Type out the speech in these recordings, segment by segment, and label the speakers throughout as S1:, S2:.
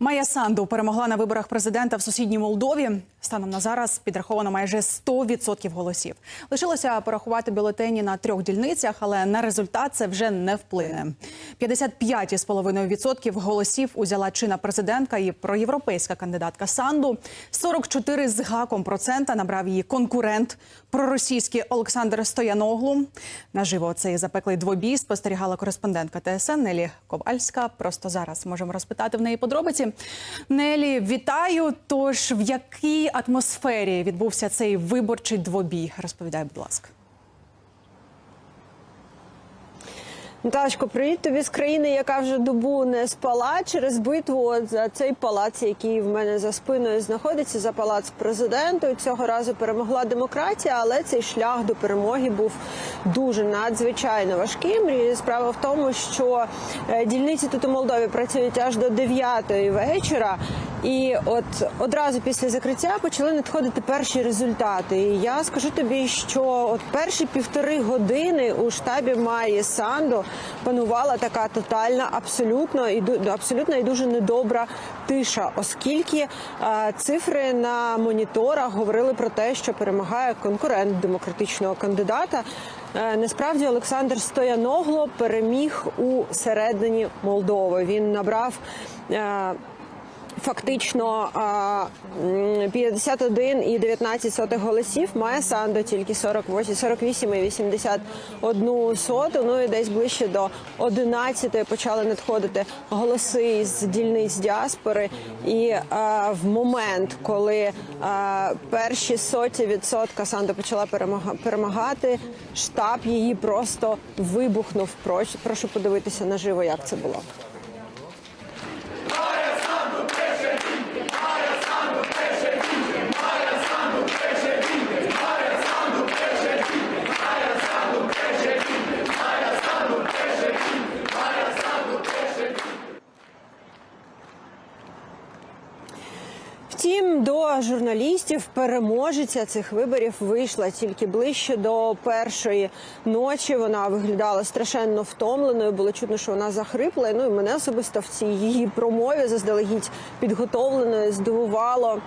S1: Майя Санду перемогла на виборах президента в сусідній Молдові. Станом на зараз підраховано майже 100% голосів. Лишилося порахувати бюлетені на трьох дільницях, але на результат це вже не вплине. 55,5% голосів узяла чинна президентка і проєвропейська кандидатка Санду. 44 з гаком процента набрав її конкурент проросійський Олександр Стояноглу. Наживо цей запеклий двобій спостерігала кореспондентка ТСН Нелі Ковальська. Просто зараз можемо розпитати в неї подробиці. Нелі, вітаю. Тож в якій атмосфері відбувся цей виборчий двобій? Розповідай, будь ласка.
S2: Наталочко, привіт тобі з країни, яка вже добу не спала через битву за цей палац, який в мене за спиною знаходиться, за палац президенту. Цього разу перемогла демократія, але цей шлях до перемоги був дуже надзвичайно важким. І справа в тому, що е, дільниці тут у Молдові працюють аж до 9 вечора. І от одразу після закриття почали надходити перші результати. І я скажу тобі, що от перші півтори години у штабі Майї Санду панувала така тотальна, абсолютно і абсолютно і дуже недобра тиша, оскільки е, цифри на моніторах говорили про те, що перемагає конкурент демократичного кандидата. Е, Насправді Олександр Стояногло переміг у середині Молдови. Він набрав. Фактично а, м, 51 і 19 сотих голосів має Сандо тільки 48, 48 і 81 соту. Ну і десь ближче до 11 почали надходити голоси з дільниць діаспори. І а, в момент, коли а, перші соті відсотка Сандо почала перемага- перемагати, штаб її просто вибухнув. Прош- Прошу подивитися наживо, як це було. Журналістів переможеця цих виборів вийшла тільки ближче до першої ночі. Вона виглядала страшенно втомленою. Було чутно, що вона захрипла. Ну і мене особисто в цій її промові заздалегідь підготовленої здивувало.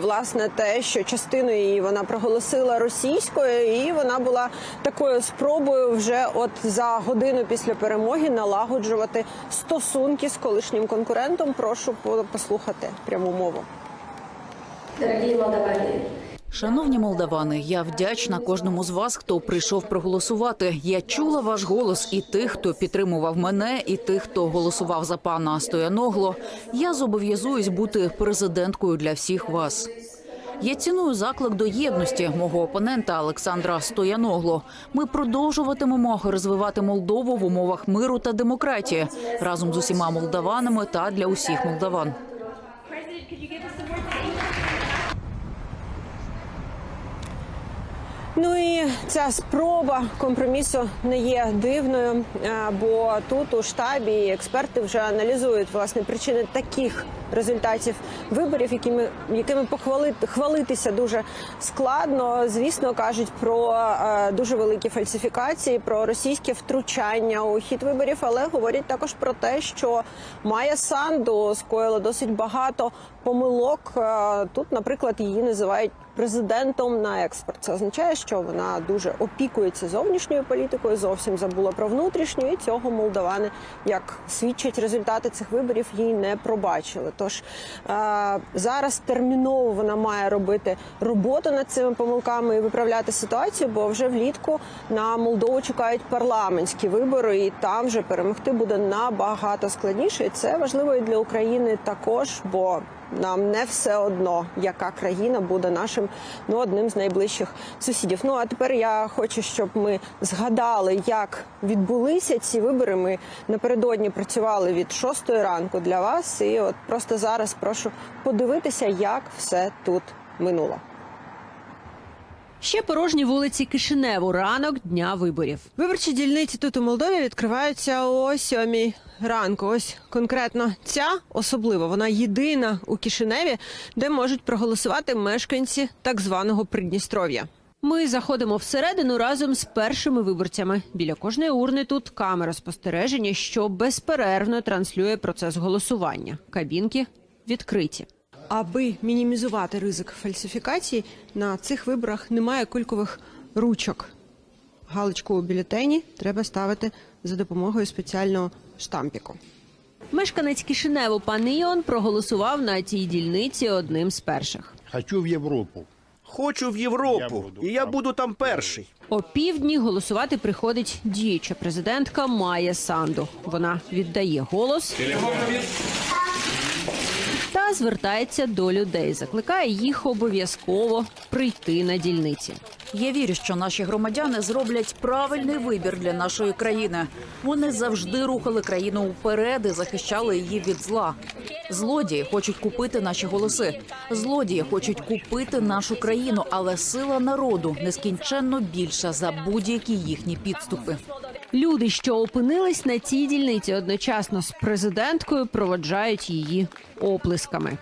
S2: Власне, те, що частину її вона проголосила російською, і вона була такою спробою вже от за годину після перемоги налагоджувати стосунки з колишнім конкурентом. Прошу по- послухати пряму мову.
S3: Дорогие молдаване,
S4: Шановні молдавани, я вдячна кожному з вас, хто прийшов проголосувати. Я чула ваш голос і тих, хто підтримував мене, і тих, хто голосував за пана Стояногло. Я зобов'язуюсь бути президенткою для всіх вас. Я ціную заклик до єдності мого опонента Олександра Стояногло. Ми продовжуватимемо розвивати Молдову в умовах миру та демократії разом з усіма молдаванами та для усіх молдаван.
S2: Ну і ця спроба компромісу не є дивною, е, бо тут у штабі експерти вже аналізують власне причини таких результатів виборів, якими якими похвалити хвалитися дуже складно. Звісно, кажуть про е, дуже великі фальсифікації, про російське втручання у хід виборів, але говорять також про те, що Майя Санду скоїла досить багато помилок. Е, Тут, наприклад, її називають президентом на експорт. Це означає, що вона дуже опікується зовнішньою політикою, зовсім забула про внутрішню, і цього молдавани, як свідчать результати цих виборів, їй не пробачили. Тож е, зараз терміново вона має робити роботу над цими помилками і виправляти ситуацію, бо вже влітку на Молдову чекають парламентські вибори, і там вже перемогти буде набагато складніше. І це важливо і для України також, бо нам не все одно, яка країна буде нашим ну одним з найближчих сусідів. Ну а тепер я хочу, щоб ми згадали, як відбулися ці вибори. Ми напередодні працювали від 6 ранку для вас, і от просто зараз прошу подивитися, як все тут минуло.
S5: Ще порожні вулиці Кишиневу. Ранок дня виборів.
S2: Виборчі дільниці тут у Молдові відкриваються о сьомій ранку. Ось конкретно ця особливо вона єдина у Кишиневі, де можуть проголосувати мешканці так званого Придністров'я.
S5: Ми заходимо всередину разом з першими виборцями. Біля кожної урни тут камера спостереження, що безперервно транслює процес голосування. Кабінки відкриті.
S2: Аби мінімізувати ризик фальсифікації, на цих виборах немає кулькових ручок. Галочку у бюлетені треба ставити за допомогою спеціального штампіку.
S5: Мешканець Кишиневу пан Іон проголосував на цій дільниці одним з перших.
S6: Хочу в Європу.
S7: Хочу в
S6: Я
S7: Європу,
S6: буду
S7: і я буду там перший.
S5: О півдні голосувати приходить діюча президентка Майя Санду. Вона віддає голос та звертається до людей. Закликає їх обов'язково прийти на дільниці.
S4: Я вірю, що наші громадяни зроблять правильний вибір для нашої країни. Вони завжди рухали країну вперед і захищали її від зла. Злодії хочуть купити наші голоси. Злодії хочуть купити нашу країну, але сила народу нескінченно більша за будь-які їхні підступи.
S5: Люди, що опинились на цій дільниці одночасно з президенткою, проводжають її оплесками.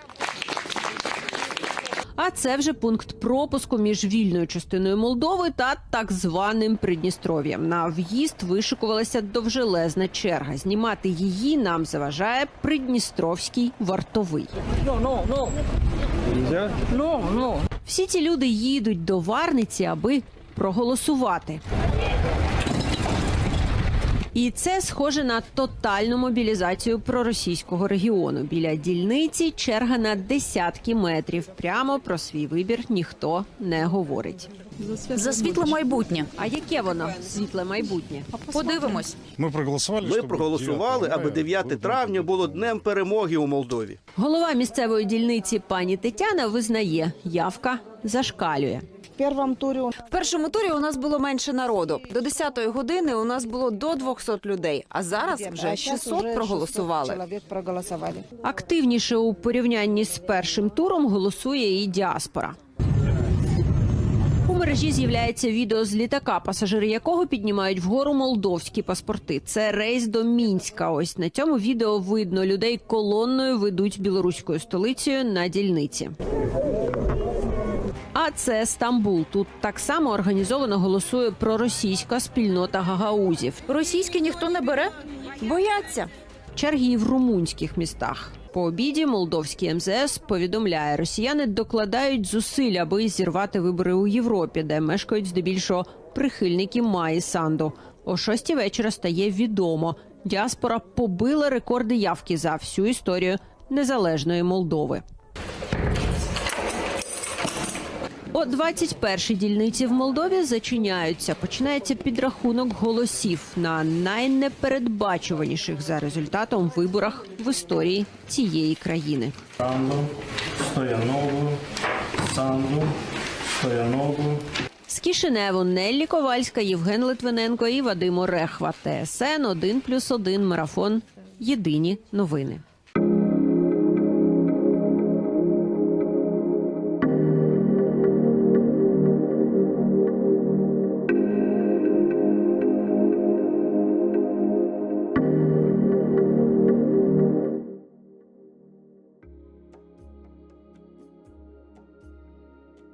S5: А це вже пункт пропуску між вільною частиною Молдови та так званим Придністров'ям. На в'їзд вишикувалася довжелезна черга. Знімати її нам заважає Придністровський вартовий. Всі ці люди їдуть до Варниці, аби проголосувати. І це схоже на тотальну мобілізацію проросійського регіону. Біля дільниці черга на десятки метрів. Прямо про свій вибір ніхто не говорить.
S4: За світле майбутнє.
S5: А яке воно світле майбутнє?
S4: Подивимось.
S6: Ми проголосували.
S7: Ми проголосували, аби 9 травня було днем перемоги у Молдові.
S5: Голова місцевої дільниці пані Тетяна визнає, явка зашкалює.
S8: В першому турі у нас було менше народу. До 10-ї години у нас було до 200 людей, а зараз вже 600 проголосували.
S5: Активніше у порівнянні з першим туром голосує і діаспора. У мережі з'являється відео з літака, пасажири якого піднімають вгору молдовські паспорти. Це рейс до Мінська. Ось на цьому відео видно людей колонною ведуть білоруською столицею на дільниці. Це Стамбул. Тут так само організовано голосує проросійська спільнота гагаузів.
S4: Російські ніхто не бере.
S8: Бояться.
S5: Черги і в румунських містах. По обіді молдовський МЗС повідомляє, росіяни докладають зусиль, аби зірвати вибори у Європі, де мешкають здебільшого прихильники Маї Санду. О шостій вечора стає відомо. Діаспора побила рекорди явки за всю історію незалежної Молдови. О 21-й дільниці в Молдові зачиняються. Починається підрахунок голосів на найнепередбачуваніших за результатом виборах в історії цієї країни.
S9: Санду, Стоянову, Санду, Стоянову.
S5: З Кишиневу Неллі Ковальська, Євген Литвиненко і Вадим Орехва. ТСН 1+,1 марафон. Єдині новини.